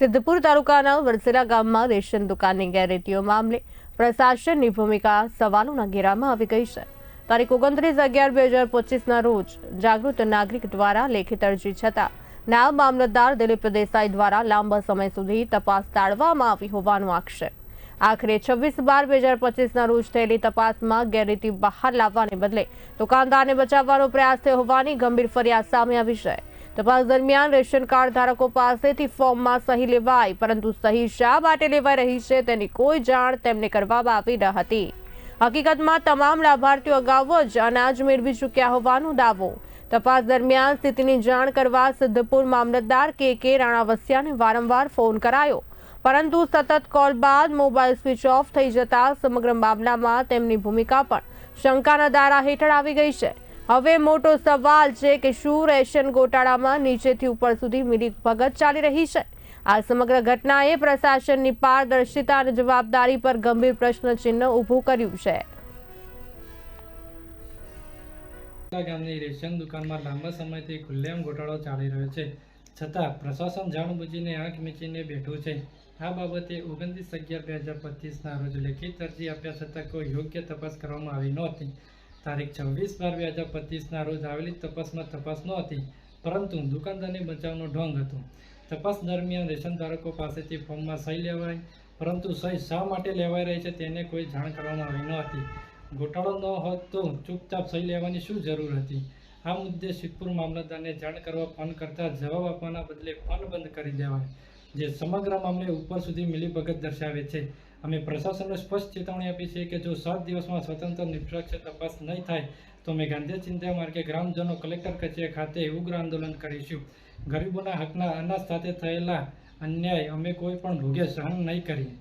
સિદ્ધપુર તાલુકાના વરસેરા ગામમાં રેશન દુકાનની ગેરરીતિઓ મામલે પ્રશાસનની ભૂમિકા સવાલોના ઘેરામાં આવી ગઈ છે. તારીખ ઓગણત્રીસ અગિયાર બે હજાર પચીસના રોજ જાગૃત નાગરિક દ્વારા લેખિત અરજી છતાં નાયબ મામલતદાર દિલીપ દેસાઈ દ્વારા લાંબા સમય સુધી તપાસ ટાળવામાં આવી હોવાનો આક્ષેપ. આખરે છવ્વીસ બાર બે હજાર પચીસના રોજ થયેલી તપાસમાં ગેરરીતિ બહાર લાવવાને બદલે દુકાનદારને બચાવવાનો પ્રયાસ થયો હોવાની ગંભીર ફરિયાદ સામે આવી છે. તપાસ દરમિયાન રેશન કાર્ડ ધારકો પાસેથી ફોર્મમાં સહી લેવાય પરંતુ સહી શા માટે લેવાઈ રહી છે તેની કોઈ જાણ તેમને કરવામાં આવી ન હતી. હકીકતમાં તમામ લાભાર્થીઓ અગાઉ જ અનાજ મેળવી ચૂક્યા હોવાનો દાવો. તપાસ દરમિયાન સ્થિતિની જાણ કરવા સિદ્ધપુર મામલતદાર કે કે રાણાવસિયાને વારંવાર ફોન કરાયો. પરંતુ સતત કોલ બાદ મોબાઈલ સ્વિચ ઓફ થઈ જતા સમગ્ર મામલામાં તેમની ભૂમિકા પણ શંકાના દારા હેઠળ આવી ગઈ છે. હવે મોટો સવાલ છે કે શું રેશન ગોટાળામાં નીચેથી ઉપર સુધી મિલી ભગત ચાલી રહી છે? આ સમગ્ર ઘટનાએ પ્રશાસનની પારદર્શિતા અને જવાબદારી પર ગંભીર પ્રશ્નચિહ્ન ઊભું કર્યું છે. ગામની રેશન દુકાનમાં લાંબા સમયથી ખુલ્લેમ ગોટાળો ચાલી રહ્યો છે. છતાં પ્રશાસન જાણબૂજીને આંખ મીચીને બેઠું છે. આ બાબતે ઓગણત્રીસ અગિયાર બે હજાર પચીસના રોજ લેખિત અરજી આપ્યા છતાં કોઈ યોગ્ય તપાસ કરવામાં આવી નહોતી. તારીખ છવ્વીસ બાર બે હજાર પચીસના રોજ આવેલી તપાસમાં તપાસ નહોતી પરંતુ દુકાનદારની બચાવનો ઢોંગ હતો. તપાસ દરમિયાન રેશન ધારકો પાસેથી ફોર્મમાં સહી લેવાય પરંતુ સહી શા માટે લેવાઈ રહી છે તેને કોઈ જાણ કરવામાં આવી ન હતી. ગોટાળો ન હોત તો ચૂપચાપ સહી લેવાની શું જરૂર હતી? આ મુદ્દે સિદ્ધપુર મામલતદારને જાણ કરવા ફોન કરતા જવાબ આપવાના બદલે ફોન બંધ કરી દેવાય. જે સમગ્ર મામલે ઉપર સુધી મિલીભગત દર્શાવે છે. અમે પ્રશાસનને સ્પષ્ટ ચેતવણી આપી છે કે જો સાત દિવસમાં સ્વતંત્ર નિષ્પક્ષ તપાસ નહીં થાય, તો અમે ગાંધી ચિંતા માર્ગે ગ્રામજનો કલેક્ટર કચેરી ખાતે ઉગ્ર આંદોલન કરીશું. ગરીબોના હકના અનાજ સાથે થયેલા અન્યાય અમે કોઈ પણ ભોગે સહન નહીં કરીએ.